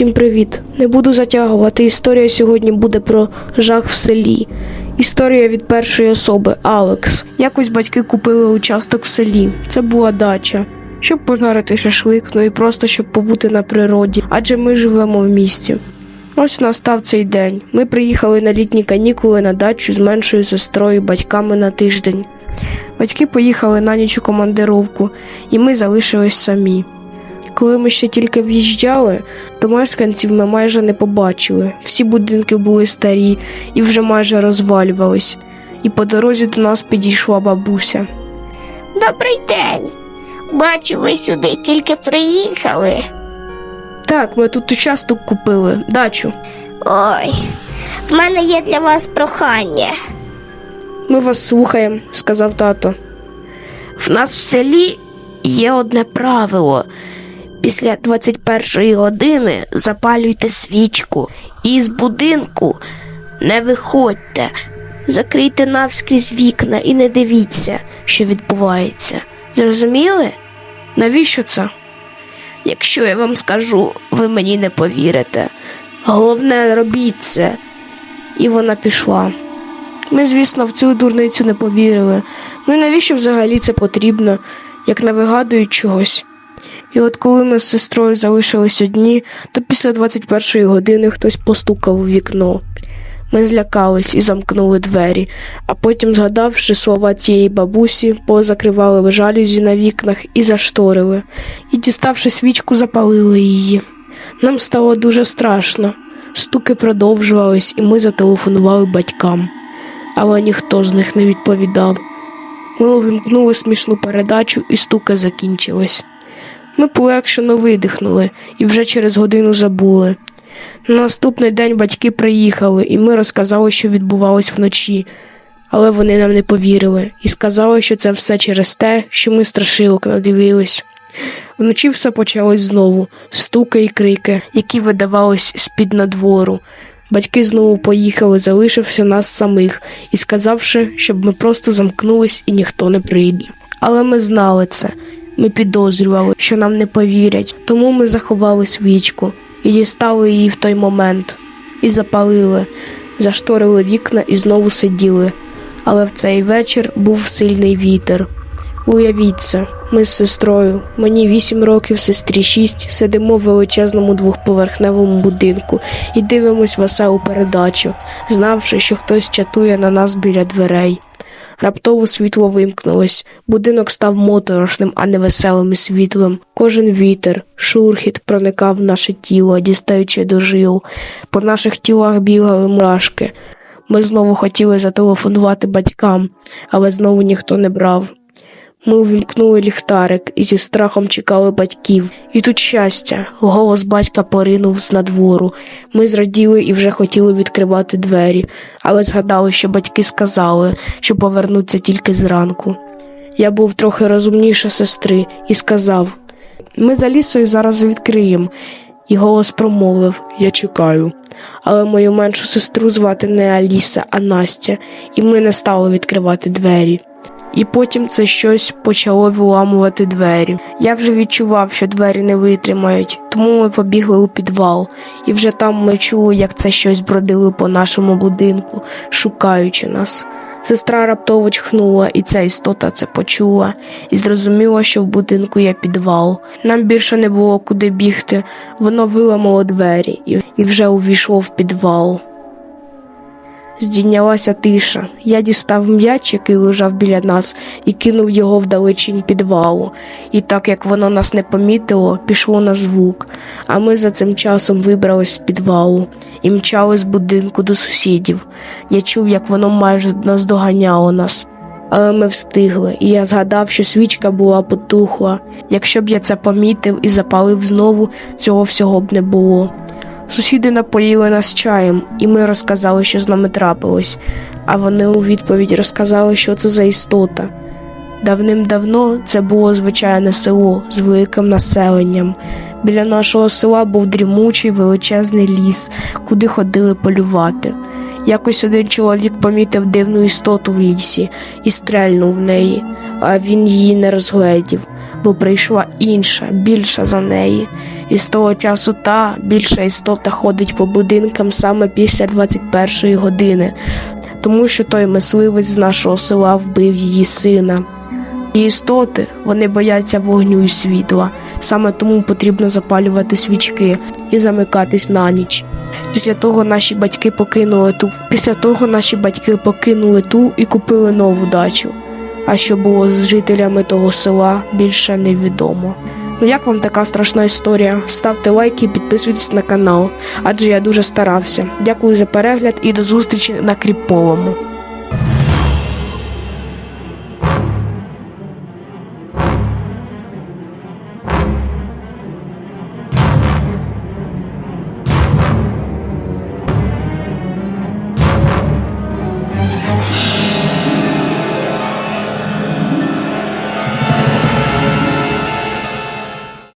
Всім привіт! Не буду затягувати. Історія сьогодні буде про жах в селі. Історія від першої особи Алекс. Якось батьки купили участок в селі. Це була дача. Щоб пожарити шашлик, ну і просто щоб побути на природі, адже ми живемо в місті. Ось настав цей день. Ми приїхали на літні канікули на дачу з меншою сестрою батьками на тиждень. Батьки поїхали на ніч у командировку, і ми залишились самі. Коли ми ще тільки в'їжджали, то мешканців ми майже не побачили. Всі будинки були старі і вже майже розвалювались. І по дорозі до нас підійшла бабуся. Добрий день. Бачу, ви сюди тільки приїхали. Так, ми тут участок купили, дачу. Ой, в мене є для вас прохання. Ми вас слухаємо, сказав тато. В нас в селі є одне правило. Після 21-ї години запалюйте свічку і з будинку не виходьте. Закрийте навскрізь вікна і не дивіться, що відбувається. Зрозуміли? Навіщо це? Якщо я вам скажу, ви мені не повірите. Головне, робіть це. І вона пішла. Ми, звісно, в цю дурницю не повірили. Ну і навіщо взагалі це потрібно, як не вигадують чогось. І от коли ми з сестрою залишились одні, то після 21-ї години хтось постукав у вікно. Ми злякались і замкнули двері, а потім, згадавши слова тієї бабусі, позакривали жалюзі на вікнах і зашторили, і, діставши свічку, запалили її. Нам стало дуже страшно. Стуки продовжувались, і ми зателефонували батькам, але ніхто з них не відповідав. Ми увімкнули смішну передачу, і стуки закінчились. Ми полегшено видихнули і вже через годину забули. На наступний день батьки приїхали, і ми розказали, що відбувалось вночі, але вони нам не повірили і сказали, що це все через те, що ми страшилок надивились. Вночі все почалось знову стуки і крики, які видавались з-під надвору. Батьки знову поїхали, залишивши нас самих і сказавши, щоб ми просто замкнулись і ніхто не прийде. Але ми знали це. Ми підозрювали, що нам не повірять, тому ми заховали свічку і дістали її в той момент, і запалили, зашторили вікна і знову сиділи. Але в цей вечір був сильний вітер. Уявіть це, ми з сестрою, мені вісім років, сестрі шість, сидимо в величезному двохповерхневому будинку і дивимось веселу передачу, знавши, що хтось чатує на нас біля дверей. Раптово світло вимкнулось, будинок став моторошним, а не веселим і світлим. Кожен вітер, шурхіт проникав в наше тіло, дістаючи до жил. По наших тілах бігали мурашки. Ми знову хотіли зателефонувати батькам, але знову ніхто не брав. Ми увімкнули ліхтарик і зі страхом чекали батьків. І тут щастя, голос батька поринув з надвору. Ми зраділи і вже хотіли відкривати двері, але згадали, що батьки сказали, що повернуться тільки зранку. Я був трохи розумніше сестри і сказав: ми за лісою зараз відкриємо. І голос промовив Я чекаю. але мою меншу сестру звати не Аліса, а Настя, і ми не стали відкривати двері. І потім це щось почало виламувати двері. Я вже відчував, що двері не витримають, тому ми побігли у підвал, і вже там ми чули, як це щось бродило по нашому будинку, шукаючи нас. Сестра раптово чхнула, і ця істота це почула, і зрозуміла, що в будинку є підвал. Нам більше не було куди бігти, воно виламало двері і вже увійшло в підвал. Здійнялася тиша. Я дістав м'яч, який лежав біля нас, і кинув його вдалечінь підвалу. І так як воно нас не помітило, пішло на звук. А ми за цим часом вибрались з підвалу і мчали з будинку до сусідів. Я чув, як воно майже наздоганяло нас. Але ми встигли, і я згадав, що свічка була потухла. Якщо б я це помітив і запалив знову, цього всього б не було. Сусіди напоїли нас чаєм, і ми розказали, що з нами трапилось, а вони у відповідь розказали, що це за істота. Давним-давно це було звичайне село з великим населенням. Біля нашого села був дрімучий величезний ліс, куди ходили полювати. Якось один чоловік помітив дивну істоту в лісі і стрельнув в неї, а він її не розгледів. Бо прийшла інша, більша за неї. І з того часу та більша істота ходить по будинкам саме після 21-ї години, тому що той мисливець з нашого села вбив її сина. І істоти вони бояться вогню і світла. Саме тому потрібно запалювати свічки і замикатись на ніч. Після того наші батьки покинули ту. Після того наші батьки покинули ту і купили нову дачу. А що було з жителями того села, більше невідомо. Ну як вам така страшна історія? Ставте лайки і підписуйтесь на канал, адже я дуже старався. Дякую за перегляд і до зустрічі на кріповому.